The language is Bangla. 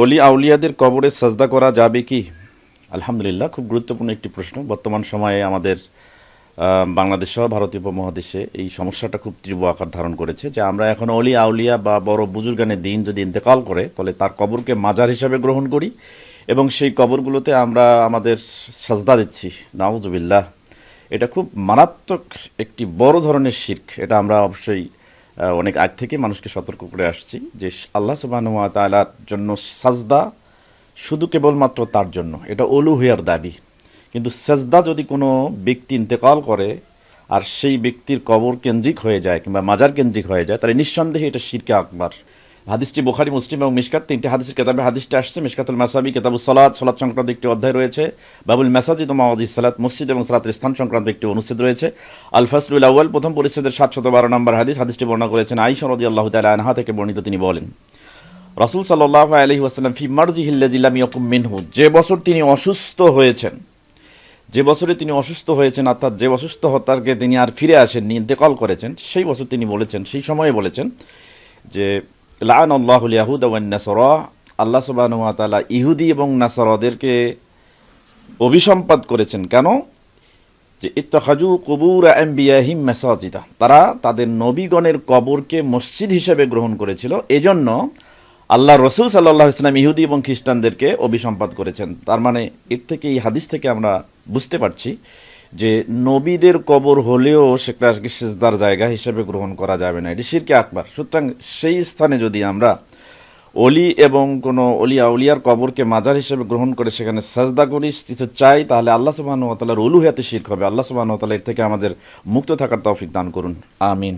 অলি আউলিয়াদের কবরে সাজদা করা যাবে কি? আলহামদুলিল্লাহ, খুব গুরুত্বপূর্ণ একটি প্রশ্ন। বর্তমান সময়ে আমাদের বাংলাদেশ সহ ভারতীয় উপমহাদেশে এই সমস্যাটা খুব তীব্র আকার ধারণ করেছে যে আমরা এখন অলি আউলিয়া বা বড় বুজুর্গানের দিন যদি ইন্তেকাল করে, তাহলে তার কবরকে মাজার হিসাবে গ্রহণ করি এবং সেই কবরগুলোতে আমরা আমাদের সাজদা দিচ্ছি। নাউজুবিল্লাহ, এটা খুব মারাত্মক একটি বড় ধরনের শির্ক। এটা আমরা অবশ্যই অনেক আগ থেকে মানুষকে সতর্ক করে আসছি যে আল্লাহ সুবাহ তালার জন্য সাজদা শুধু কেবলমাত্র তার জন্য। এটা অলুহিয়ার দাবি। কিন্তু সাজদা যদি কোনো ব্যক্তি ইন্তেকাল করে আর সেই ব্যক্তির কবর কেন্দ্রিক হয়ে যায় কিংবা মাজার কেন্দ্রিক হয়ে যায়, তাহলে নিঃসন্দেহে এটা শিরকে আকবার। হাদিসটি বোখারি, মুসলিম এবং মিশকাত, তিনটি হাদিসের কেতাবে হাদিসটি আসছে। মিশকাতুল মাসাবি কেতাবুল সালাদ সালাদ সংক্রান্ত একটি অধ্যায় রয়েছে। বাবুল মাসাজিদ মাওয়াজি সালাত, মসজিদ এবং সালাতের স্থান সংক্রান্ত একটি অনুচ্ছেদ রয়েছে। আল ফাসলুল আউ্য়াল, প্রথম পরিচ্ছেদের সাতশত বারো নম্বর হাদিস, হাদিসটি বর্ণনা করেছেন আইসা রদি আল্লাহ তালা আনহা থেকে বর্ণিত তিনি বলেন, রাসুল সাল্লাহ আলহি ওয়াসাল্লাম ফি মারজিহিল্লাজিল্লাম ইয়কুম মিনহু, যে বছর তিনি অসুস্থ হয়েছেন, যে বছরে তিনি অসুস্থ হয়েছেন, অর্থাৎ যে অসুস্থ হতারকে তিনি আর ফিরে আসেননি, ইন্তেকাল করেছেন, সেই বছর তিনি বলেছেন, সেই সময়ে বলেছেন যে আল্লাহুল ইয়াহুদ নাসরা, আল্লাহ সুবাহ তাআলা ইহুদি এবং নাসরাদেরকে অভিসম্পাদ করেছেন। কেন? যে ইত্তখাজু কবুর আম্বিয়াহিম মেসাজিদা, তারা তাদের নবীগণের কবরকে মসজিদ হিসেবে গ্রহণ করেছিল। এজন্য আল্লাহ রসুল সাল্লাহ ইসলাম ইহুদি এবং খ্রিস্টানদেরকে অভিসম্পাদ করেছেন। তার মানে এর থেকে, এই হাদিস থেকে আমরা বুঝতে পারছি যে নবীদের কবর হলেও সেটাকে সেজদার জায়গা হিসেবে গ্রহণ করা যাবে না। এটি শিরকে আকবার। সুতরাং সেই স্থানে যদি আমরা অলি এবং কোনো অলি আউলিয়ার কবরকে মাজার হিসেবে গ্রহণ করে সেখানে সাজদা করি, কিছু চাই, তাহলে আল্লাহ সুবাহ তালার অলুহিয়াতে শির্ক হবে। আল্লাহ সুবাহ তালা এর থেকে আমাদের মুক্ত থাকার তৌফিক দান করুন। আমিন।